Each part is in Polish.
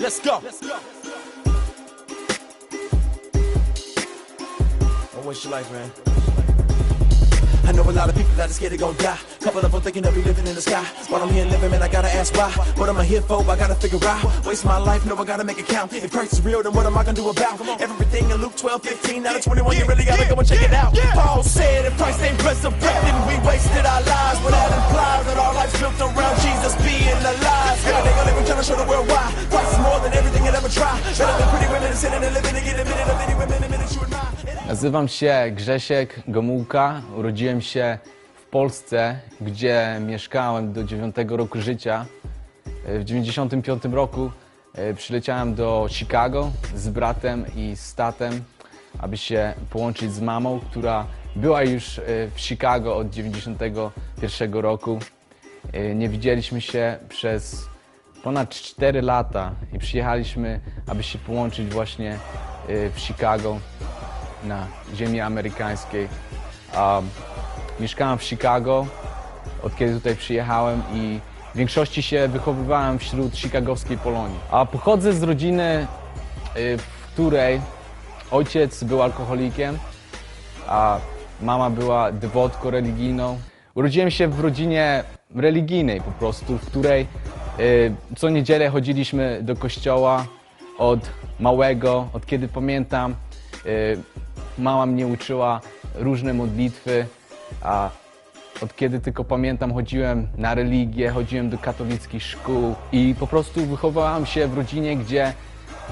Let's go. Don't waste your life, man. I know a lot of people that are scared they gon' die. Couple of them thinking they'll be living in the sky. While I'm here living, man, I gotta ask why. What am I here for? I gotta figure out. Waste my life, no, I gotta make it count. If Christ is real, then what am I gonna do about everything in Luke 12, 15, out of 21? You really gotta go and check it out. Paul said, if Christ ain't resurrected, we wasted our lives. But that implies that our life's built around Jesus being alive. Show the world why. More than everything ever try. Better than pretty women and sinning and living to get a minute of any women, a minute you. Nazywam się Grzesiek Gomułka. Urodziłem się w Polsce, gdzie mieszkałem do 9 roku życia. W 95 roku e, przyleciałem do Chicago z bratem i z tatem, aby się połączyć z mamą, która była już e, w Chicago od 91 roku. E, Nie widzieliśmy się przez ponad 4 lata i przyjechaliśmy, aby się połączyć właśnie e, w Chicago na ziemi amerykańskiej. Mieszkałem w Chicago, od kiedy tutaj przyjechałem i w większości się wychowywałem wśród chicagowskiej Polonii. A pochodzę z rodziny, y, w której ojciec był alkoholikiem, a mama była dewotką religijną. Urodziłem się w rodzinie religijnej po prostu, w której y, co niedzielę chodziliśmy do kościoła od małego, od kiedy pamiętam. Y, mama mnie uczyła różne modlitwy, a od kiedy tylko pamiętam chodziłem na religię, chodziłem do katolickich szkół i po prostu wychowałem się w rodzinie, gdzie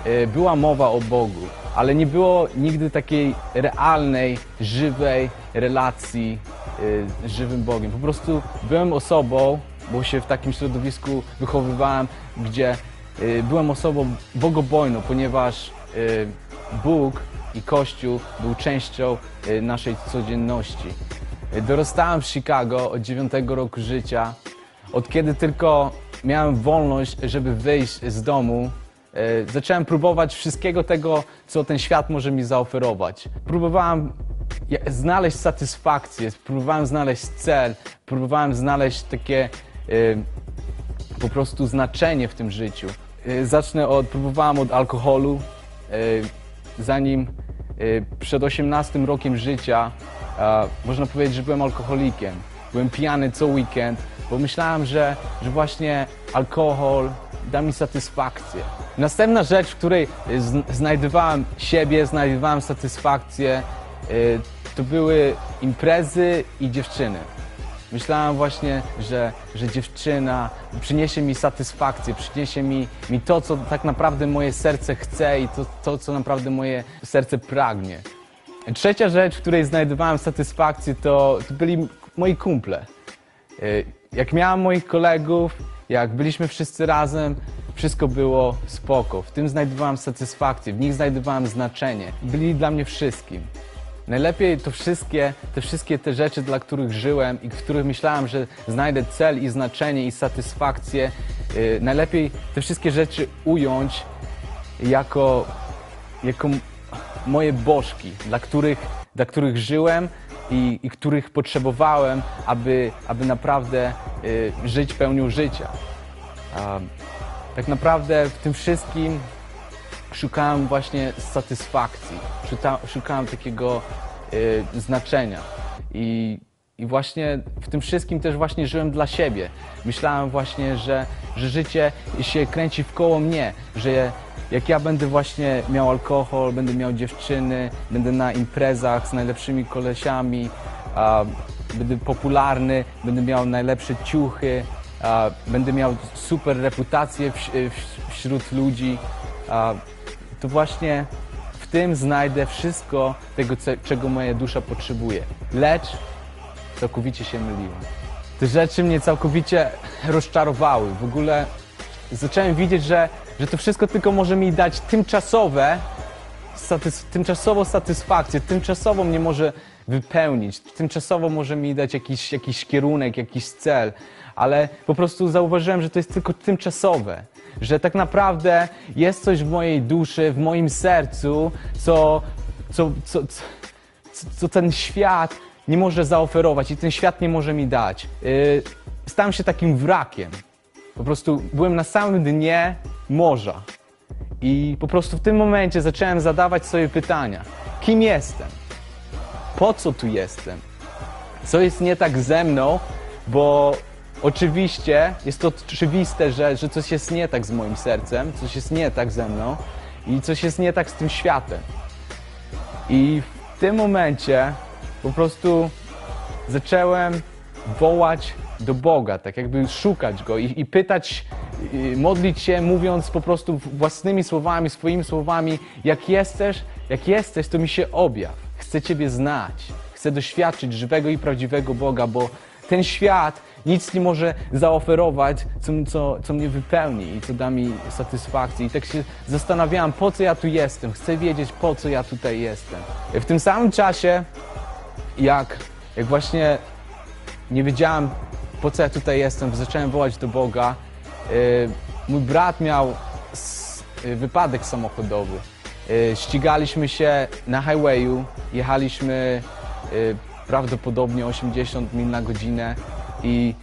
y, była mowa o Bogu, ale nie było nigdy takiej realnej, żywej relacji y, z żywym Bogiem. Po prostu byłem osobą, bo się w takim środowisku wychowywałem, gdzie y, byłem osobą bogobojną, ponieważ y, Bóg i Kościół był częścią y, naszej codzienności. Dorastałem w Chicago od 9 roku życia. Od kiedy tylko miałem wolność, żeby wyjść z domu, zacząłem próbować wszystkiego tego, co ten świat może mi zaoferować. Próbowałem znaleźć satysfakcję, próbowałem znaleźć cel, próbowałem znaleźć takie po prostu znaczenie w tym życiu. Y, Zacznę od, próbowałem od alkoholu, y, zanim y, przed 18 rokiem życia można powiedzieć, że byłem alkoholikiem. Byłem pijany co weekend, bo myślałem, że, że właśnie alkohol da mi satysfakcję. Następna rzecz, w której zn- znajdowałem siebie, znajdowałem satysfakcję, to były imprezy i dziewczyny. Myślałem właśnie, że, że dziewczyna przyniesie mi satysfakcję, przyniesie mi, mi to, co tak naprawdę moje serce chce i to, to, co naprawdę moje serce pragnie. Trzecia rzecz, w której znajdowałem satysfakcję, to, to byli moi kumple. Y, Jak miałem moich kolegów, jak byliśmy wszyscy razem, wszystko było spoko. W tym znajdowałem satysfakcję, w nich znajdowałem znaczenie. Byli dla mnie wszystkim. Najlepiej to wszystkie, te wszystkie te rzeczy, dla których żyłem i w których myślałem, że znajdę cel i znaczenie i satysfakcję, y, najlepiej te wszystkie rzeczy ująć jako, jako moje bożki, dla których, dla których żyłem i, i których potrzebowałem, aby, aby naprawdę y, żyć pełnią życia. Tak naprawdę w tym wszystkim szukałem właśnie satysfakcji, szuka, szukałem takiego y, znaczenia. I, I właśnie w tym wszystkim też właśnie żyłem dla siebie. Myślałem właśnie, że, że życie się kręci w koło mnie, że jak ja będę właśnie miał alkohol, będę miał dziewczyny, będę na imprezach z najlepszymi kolesiami, a, będę popularny, będę miał najlepsze ciuchy, a, będę miał super reputację w, w, wśród ludzi, a, to właśnie w tym znajdę wszystko tego, czego moja dusza potrzebuje. Lecz całkowicie się myliłem. Te rzeczy mnie całkowicie rozczarowały. W ogóle zacząłem widzieć, że, że to wszystko tylko może mi dać tymczasowe, satys- tymczasową satysfakcję, tymczasowo mnie może wypełnić, tymczasowo może mi dać jakiś, jakiś kierunek, jakiś cel, ale po prostu zauważyłem, że to jest tylko tymczasowe. Że tak naprawdę jest coś w mojej duszy, w moim sercu, co, co, co, co, co, ten świat nie może zaoferować i ten świat nie może mi dać. Yy, stałem się takim wrakiem. Po prostu byłem na samym dnie morza. I po prostu w tym momencie zacząłem zadawać sobie pytania. Kim jestem? Po co tu jestem? Co jest nie tak ze mną? Bo oczywiście jest to oczywiste, że, że coś jest nie tak z moim sercem, coś jest nie tak ze mną i coś jest nie tak z tym światem. I w tym momencie po prostu zacząłem wołać do Boga, tak jakby szukać Go i, i pytać, i modlić się, mówiąc po prostu własnymi słowami, swoimi słowami, jak jesteś, jak jesteś, to mi się objaw. Chcę Ciebie znać, chcę doświadczyć żywego i prawdziwego Boga, bo ten świat nic nie może zaoferować, co, co, co mnie wypełni i co da mi satysfakcję. I tak się zastanawiałem, po co ja tu jestem, chcę wiedzieć, po co ja tutaj jestem. W tym samym czasie, jak, jak właśnie nie wiedziałem, po co ja tutaj jestem, zacząłem wołać do Boga. Yy, Mój brat miał yy, wypadek samochodowy. Yy, Ścigaliśmy się na highwayu, jechaliśmy prawdopodobnie 80 mil na godzinę i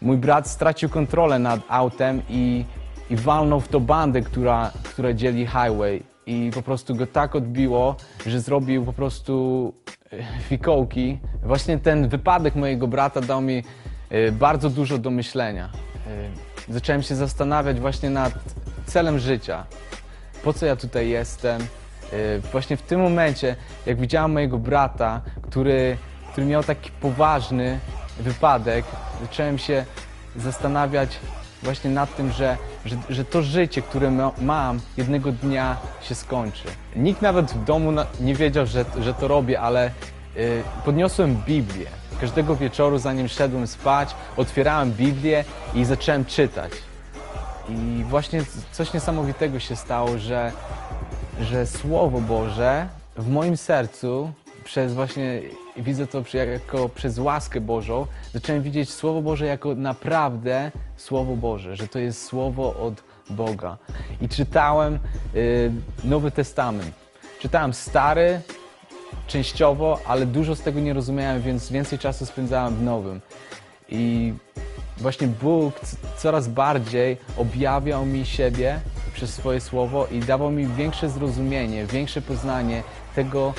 mój brat stracił kontrolę nad autem i, i walnął w to bandę, która, która dzieli highway i po prostu go tak odbiło, że zrobił po prostu e, fikołki. Właśnie ten wypadek mojego brata dał mi e, bardzo dużo do myślenia. E, Zacząłem się zastanawiać właśnie nad celem życia. Po co ja tutaj jestem? Właśnie w tym momencie, jak widziałem mojego brata, który, który miał taki poważny wypadek, zacząłem się zastanawiać właśnie nad tym, że, że, że to życie, które ma, mam, jednego dnia się skończy. Nikt nawet w domu nie wiedział, że, że to robię, ale y, podniosłem Biblię. Każdego wieczoru, zanim szedłem spać, otwierałem Biblię i zacząłem czytać. I właśnie coś niesamowitego się stało, że, że Słowo Boże w moim sercu, przez właśnie, widzę to jako przez łaskę Bożą, zacząłem widzieć Słowo Boże jako naprawdę Słowo Boże, że to jest Słowo od Boga. I czytałem y, Nowy Testament. Czytałem Stary, częściowo, ale dużo z tego nie rozumiałem, więc więcej czasu spędzałem w Nowym. I właśnie Bóg coraz bardziej objawiał mi siebie przez swoje słowo i dawał mi większe zrozumienie, większe poznanie tego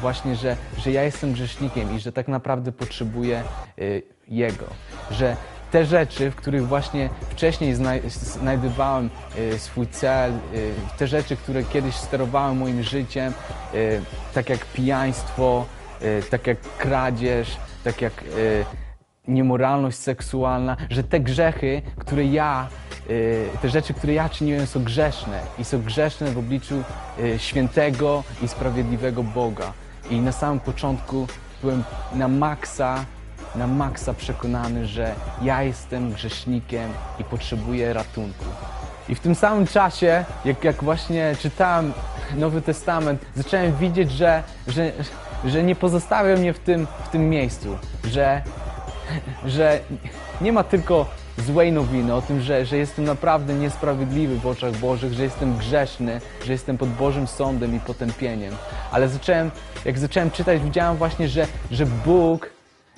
właśnie, że, że ja jestem grzesznikiem i że tak naprawdę potrzebuję y, Jego. Że te rzeczy, w których właśnie wcześniej znaj- znajdowałem y, swój cel, y, te rzeczy, które kiedyś sterowałem moim życiem, y, tak jak pijaństwo, y, tak jak kradzież, tak jak y, niemoralność seksualna, że te grzechy, które ja, y, te rzeczy, które ja czyniłem są grzeszne i są grzeszne w obliczu y, świętego i sprawiedliwego Boga. I na samym początku byłem na maksa, na maksa przekonany, że ja jestem grzesznikiem i potrzebuję ratunku. I w tym samym czasie, jak, jak właśnie czytałem Nowy Testament, zacząłem widzieć, że, że, że nie pozostawia mnie w tym, w tym miejscu, że, że nie ma tylko złej nowiny o tym, że, że jestem naprawdę niesprawiedliwy w oczach Bożych, że jestem grzeszny, że jestem pod Bożym sądem i potępieniem. Ale zacząłem, jak zacząłem czytać, widziałem właśnie, że, że Bóg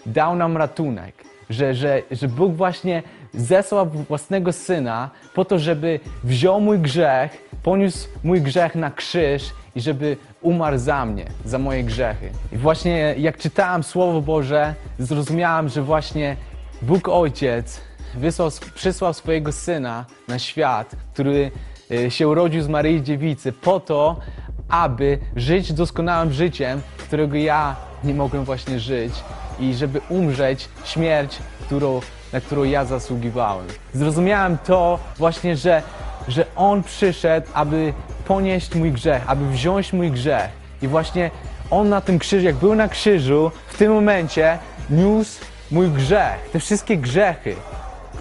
dał nam ratunek, że, że, że Bóg właśnie zesłał własnego Syna po to, żeby wziął mój grzech, poniósł mój grzech na krzyż i żeby umarł za mnie, za moje grzechy. I właśnie jak czytałem Słowo Boże, zrozumiałem, że właśnie Bóg Ojciec wysłał, przysłał swojego Syna na świat, który e, się urodził z Maryi Dziewicy po to, aby żyć doskonałym życiem, którego ja nie mogłem właśnie żyć i żeby umrzeć śmierć, którą, na którą ja zasługiwałem. Zrozumiałem to właśnie, że, że On przyszedł, aby ponieść mój grzech, aby wziąć mój grzech. I właśnie On na tym krzyżu, jak był na krzyżu, w tym momencie niósł mój grzech, te wszystkie grzechy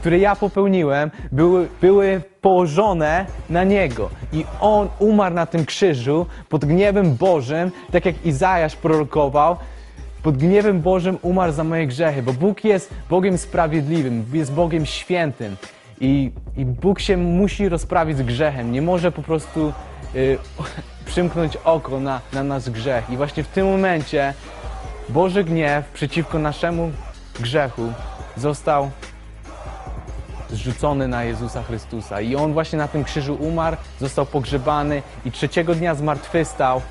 które ja popełniłem, były, były położone na Niego. I On umarł na tym krzyżu pod gniewem Bożym, tak jak Izajasz prorokował, pod gniewem Bożym umarł za moje grzechy, bo Bóg jest Bogiem sprawiedliwym, jest Bogiem świętym. I, i Bóg się musi rozprawić z grzechem. Nie może po prostu y, przymknąć oko na, na nasz grzech. I właśnie w tym momencie Boży gniew przeciwko naszemu grzechu został zrzucony na Jezusa Chrystusa. I On właśnie na tym krzyżu umarł, został pogrzebany i trzeciego dnia zmartwychwstał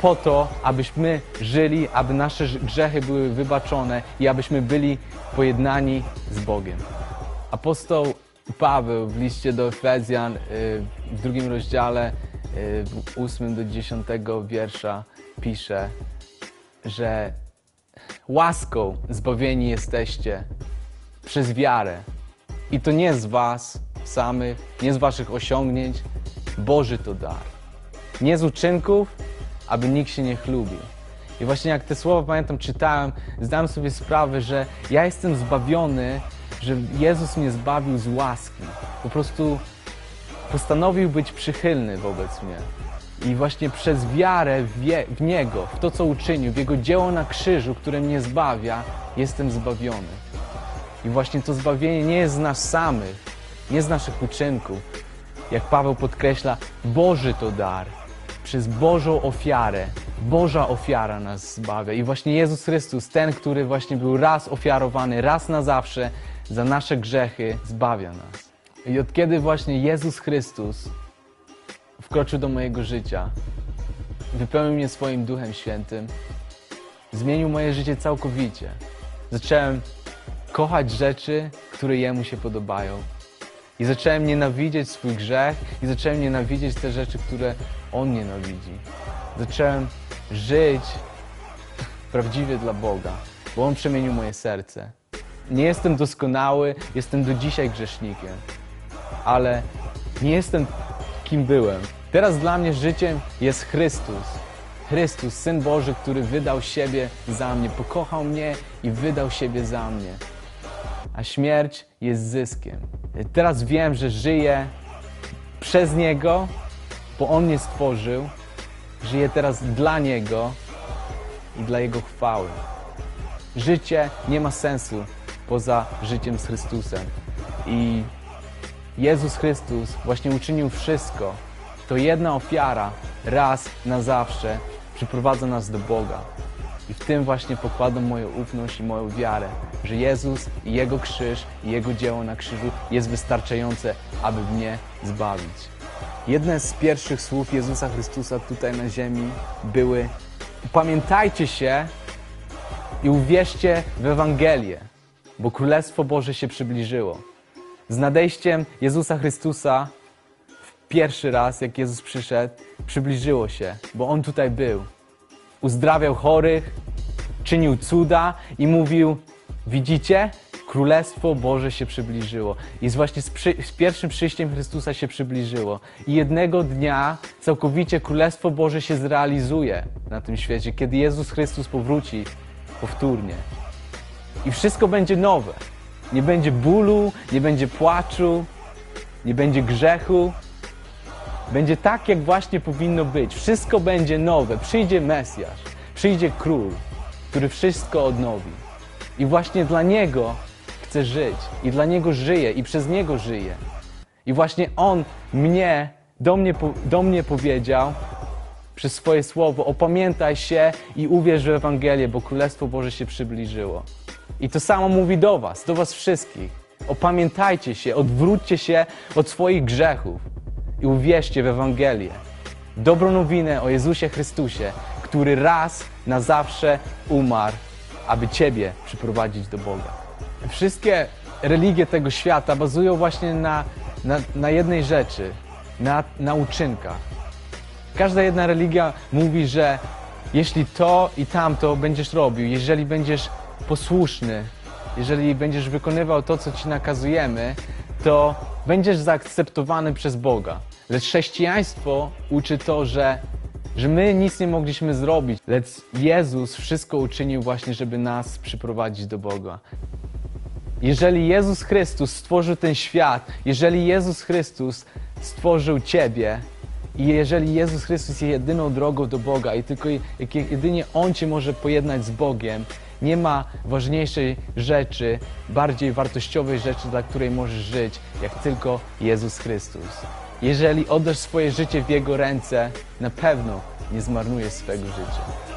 po to, abyśmy żyli, aby nasze grzechy były wybaczone i abyśmy byli pojednani z Bogiem. Apostoł Paweł w liście do Efezjan y, w drugim rozdziale, y, w 8 do 10 wiersza pisze, że łaską zbawieni jesteście przez wiarę. I to nie z was samych, nie z waszych osiągnięć. Boży to dar. Nie z uczynków, aby nikt się nie chlubił. I właśnie jak te słowa pamiętam, czytałem, zdałem sobie sprawę, że ja jestem zbawiony, że Jezus mnie zbawił z łaski. Po prostu postanowił być przychylny wobec mnie. I właśnie przez wiarę w, Niego, w to, co uczynił, w Jego dzieło na krzyżu, które mnie zbawia, jestem zbawiony. I właśnie to zbawienie nie jest z nas samych, nie z naszych uczynków. Jak Paweł podkreśla, Boży to dar. Przez Bożą ofiarę. Boża ofiara nas zbawia. I właśnie Jezus Chrystus, ten, który właśnie był raz ofiarowany, raz na zawsze za nasze grzechy, zbawia nas. I od kiedy właśnie Jezus Chrystus wkroczył do mojego życia, wypełnił mnie swoim Duchem Świętym, zmienił moje życie całkowicie. Zacząłem kochać rzeczy, które Jemu się podobają. I zacząłem nienawidzieć swój grzech i zacząłem nienawidzieć te rzeczy, które On nienawidzi. Zacząłem żyć prawdziwie dla Boga, bo On przemienił moje serce. Nie jestem doskonały, jestem do dzisiaj grzesznikiem, ale nie jestem kim byłem. Teraz dla mnie życiem jest Chrystus. Chrystus, Syn Boży, który wydał siebie za mnie, pokochał mnie i wydał siebie za mnie. A śmierć jest zyskiem. Teraz wiem, że żyję przez Niego, bo On mnie stworzył. Żyję teraz dla Niego i dla Jego chwały. Życie nie ma sensu poza życiem z Chrystusem. I Jezus Chrystus właśnie uczynił wszystko. To jedna ofiara raz na zawsze przyprowadza nas do Boga. I w tym właśnie pokładam moją ufność i moją wiarę, że Jezus i Jego krzyż i Jego dzieło na krzyżu jest wystarczające, aby mnie zbawić. Jedne z pierwszych słów Jezusa Chrystusa tutaj na ziemi były Pamiętajcie się i uwierzcie w Ewangelię, bo Królestwo Boże się przybliżyło. Z nadejściem Jezusa Chrystusa w pierwszy raz, jak Jezus przyszedł, przybliżyło się, bo On tutaj był. Uzdrawiał chorych, czynił cuda i mówił: Widzicie? Królestwo Boże się przybliżyło. I właśnie z, przy, z pierwszym przyjściem Chrystusa się przybliżyło. I jednego dnia całkowicie Królestwo Boże się zrealizuje na tym świecie, kiedy Jezus Chrystus powróci powtórnie. I wszystko będzie nowe. Nie będzie bólu, nie będzie płaczu, nie będzie grzechu. Będzie tak, jak właśnie powinno być. Wszystko będzie nowe. Przyjdzie Mesjasz, przyjdzie Król, który wszystko odnowi. I właśnie dla Niego chcę żyć. I dla Niego żyję. I przez Niego żyję. I właśnie On mnie, do mnie, do mnie powiedział przez swoje słowo, opamiętaj się i uwierz w Ewangelię, bo Królestwo Boże się przybliżyło. I to samo mówi do Was, do Was wszystkich. Opamiętajcie się, odwróćcie się od swoich grzechów i uwierzcie w Ewangelię. Dobrą nowinę o Jezusie Chrystusie, który raz na zawsze umarł, aby Ciebie przyprowadzić do Boga. Wszystkie religie tego świata bazują właśnie na, na, na jednej rzeczy, na, na uczynkach. Każda jedna religia mówi, że jeśli to i tamto będziesz robił, jeżeli będziesz posłuszny, jeżeli będziesz wykonywał to, co ci nakazujemy, to będziesz zaakceptowany przez Boga. Lecz chrześcijaństwo uczy to, że, że my nic nie mogliśmy zrobić, lecz Jezus wszystko uczynił właśnie, żeby nas przyprowadzić do Boga. Jeżeli Jezus Chrystus stworzył ten świat, jeżeli Jezus Chrystus stworzył Ciebie i jeżeli Jezus Chrystus jest jedyną drogą do Boga i tylko jedynie On Cię może pojednać z Bogiem, nie ma ważniejszej rzeczy, bardziej wartościowej rzeczy, dla której możesz żyć, jak tylko Jezus Chrystus. Jeżeli oddasz swoje życie w Jego ręce, na pewno nie zmarnujesz swego życia.